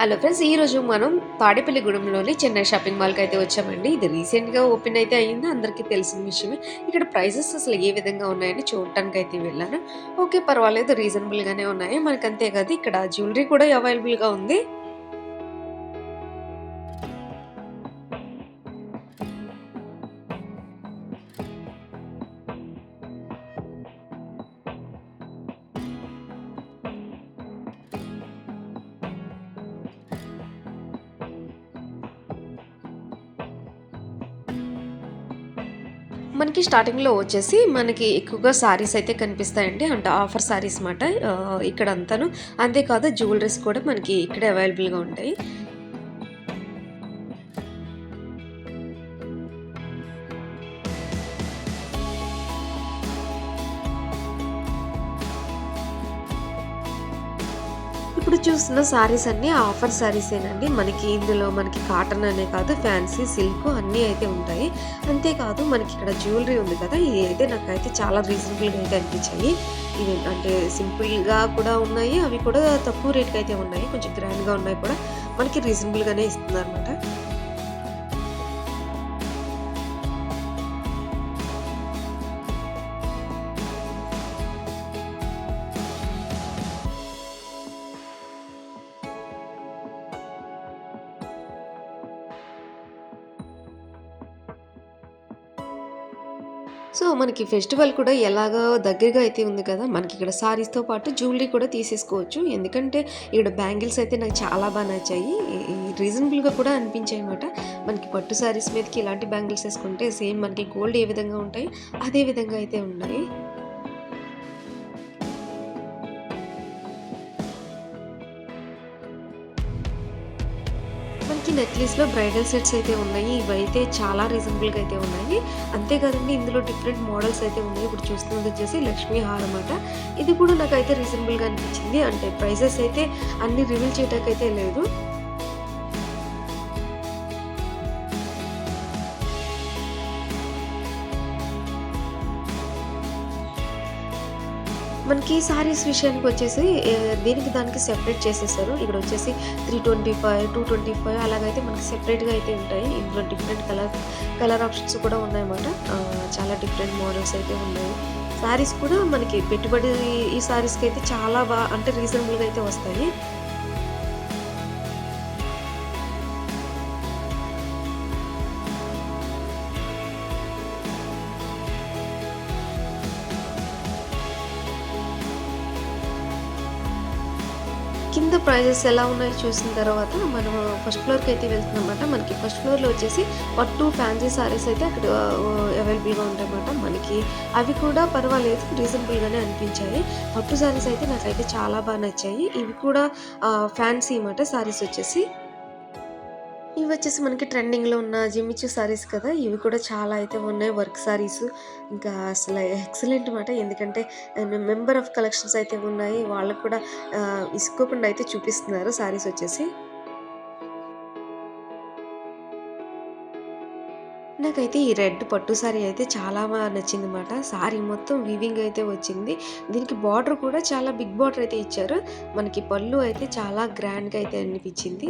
Hello friends ఈరోజు మనం తాడేపల్లిగూడెంలోని Chennai shopping మాల్కి అయితే వచ్చామండి. ఇది రీసెంట్గా ఓపెన్ అయితే అయింది. అందరికీ తెలిసిన విషయమే. ఇక్కడ ప్రైసెస్ అసలు ఏ విధంగా ఉన్నాయని చూడటానికి అయితే వెళ్ళాను. ఓకే పర్వాలేదు రీజనబుల్గానే ఉన్నాయి. మనకు అంతే కాదు ఇక్కడ జ్యువెలరీ కూడా అవైలబుల్గా ఉంది. మనకి స్టార్టింగ్లో వచ్చేసి మనకి ఎక్కువగా సారీస్ అయితే కనిపిస్తాయండి. అంటే ఆఫర్ సారీస్ మాట. ఇక్కడ అంతాను అంతేకాదు జ్యువెలరీస్ కూడా మనకి ఇక్కడే అవైలబుల్గా ఉంటాయి. ఇప్పుడు చూస్తున్న సారీస్ అన్నీ ఆఫర్ శారీసేనండి మనకి ఇందులో మనకి కాటన్ అనే కాదు ఫ్యాన్సీ సిల్క్ అన్నీ అయితే ఉంటాయి. అంతేకాదు మనకి ఇక్కడ జ్యువెలరీ ఉంది కదా ఇది అయితే నాకైతే చాలా రీజనబుల్గా అయితే అనిపించాయి. ఇవి అంటే సింపుల్గా కూడా ఉన్నాయి అవి కూడా తక్కువ రేట్కి అయితే ఉన్నాయి. కొంచెం గ్రాండ్గా ఉన్నాయి కూడా మనకి రీజనబుల్గానే ఇస్తున్నారు అనమాట సో మనకి ఫెస్టివల్ కూడా ఎలాగో దగ్గరగా అయితే ఉంది కదా మనకి ఇక్కడ సారీస్తో పాటు జ్యువెలరీ కూడా తీసేసుకోవచ్చు. ఎందుకంటే ఇక్కడ బ్యాంగిల్స్ అయితే నాకు చాలా బాగా నచ్చాయి. రీజనబుల్గా కూడా అనిపించాయి అనమాట మనకి పట్టు సారీస్ మీదకి ఇలాంటి బ్యాంగిల్స్ వేసుకుంటే సేమ్ మనకి గోల్డ్ ఏ విధంగా ఉంటాయి అదే విధంగా అయితే ఉన్నాయి. మనకి నెక్లెస్లో బ్రైడల్ సెట్స్ అయితే ఉన్నాయి. ఇవైతే చాలా రీజనబుల్గా అయితే ఉన్నాయి. అంతేకాదండి ఇందులో డిఫరెంట్ మోడల్స్ అయితే ఉన్నాయి. ఇప్పుడు చూస్తున్నది వచ్చేసి లక్ష్మీ హార్ అనమాట ఇది కూడా నాకైతే రీజనబుల్గా అనిపించింది. అంటే ప్రైసెస్ అయితే అన్ని రివీల్ చేయడానికైతే లేదు. మనకి సారీస్ విషయానికి వచ్చేసి దీనికి దానికి సెపరేట్ చేసేసారు. ఇక్కడ వచ్చేసి three twenty five two twenty five అలాగైతే మనకి సెపరేట్గా అయితే ఉంటాయి. ఇందులో డిఫరెంట్ కలర్ కలర్ ఆప్షన్స్ కూడా ఉన్నాయన్నమాట. చాలా డిఫరెంట్ మోడల్స్ అయితే ఉన్నాయి. శారీస్ కూడా మనకి పెట్టుబడి ఈ సారీస్కి అయితే చాలా బాగా అంటే రీజనబుల్గా అయితే వస్తాయి. కింద ప్రైజెస్ ఎలా ఉన్నాయో చూసిన తర్వాత మనం ఫస్ట్ ఫ్లోర్కి అయితే వెళ్తున్నమాట మనకి ఫస్ట్ ఫ్లోర్లో వచ్చేసి పట్టు ఫ్యాన్సీ సారీస్ అయితే అక్కడ అవైలబుల్గా ఉంటాయన్నమాట. మనకి అవి కూడా పర్వాలేదు రీజనబుల్గానే అనిపించాయి. పట్టు సారీస్ అయితే నాకైతే చాలా బాగా నచ్చాయి. ఇవి కూడా ఫ్యాన్సీ అన్నమాట సారీస్ వచ్చేసి. ఇవి వచ్చేసి మనకి ట్రెండింగ్లో ఉన్న జిమ్మిచ్చు సారీస్ కదా. ఇవి కూడా చాలా అయితే ఉన్నాయి వర్క్ సారీస్ ఇంకా అసలు ఎక్సలెంట్ మాట. ఎందుకంటే మెంబర్ ఆఫ్ కలెక్షన్స్ అయితే ఉన్నాయి. వాళ్ళకు కూడా ఇసుకోకుండా అయితే చూపిస్తున్నారు సారీస్ వచ్చేసి. నాకైతే ఈ రెడ్ పట్టు సారీ అయితే చాలా బాగా నచ్చింది అనమాట సారీ మొత్తం వీవింగ్ అయితే వచ్చింది. దీనికి బార్డర్ కూడా చాలా బిగ్ బార్డర్ అయితే ఇచ్చారు. మనకి పళ్ళు అయితే చాలా గ్రాండ్గా అయితే అనిపించింది.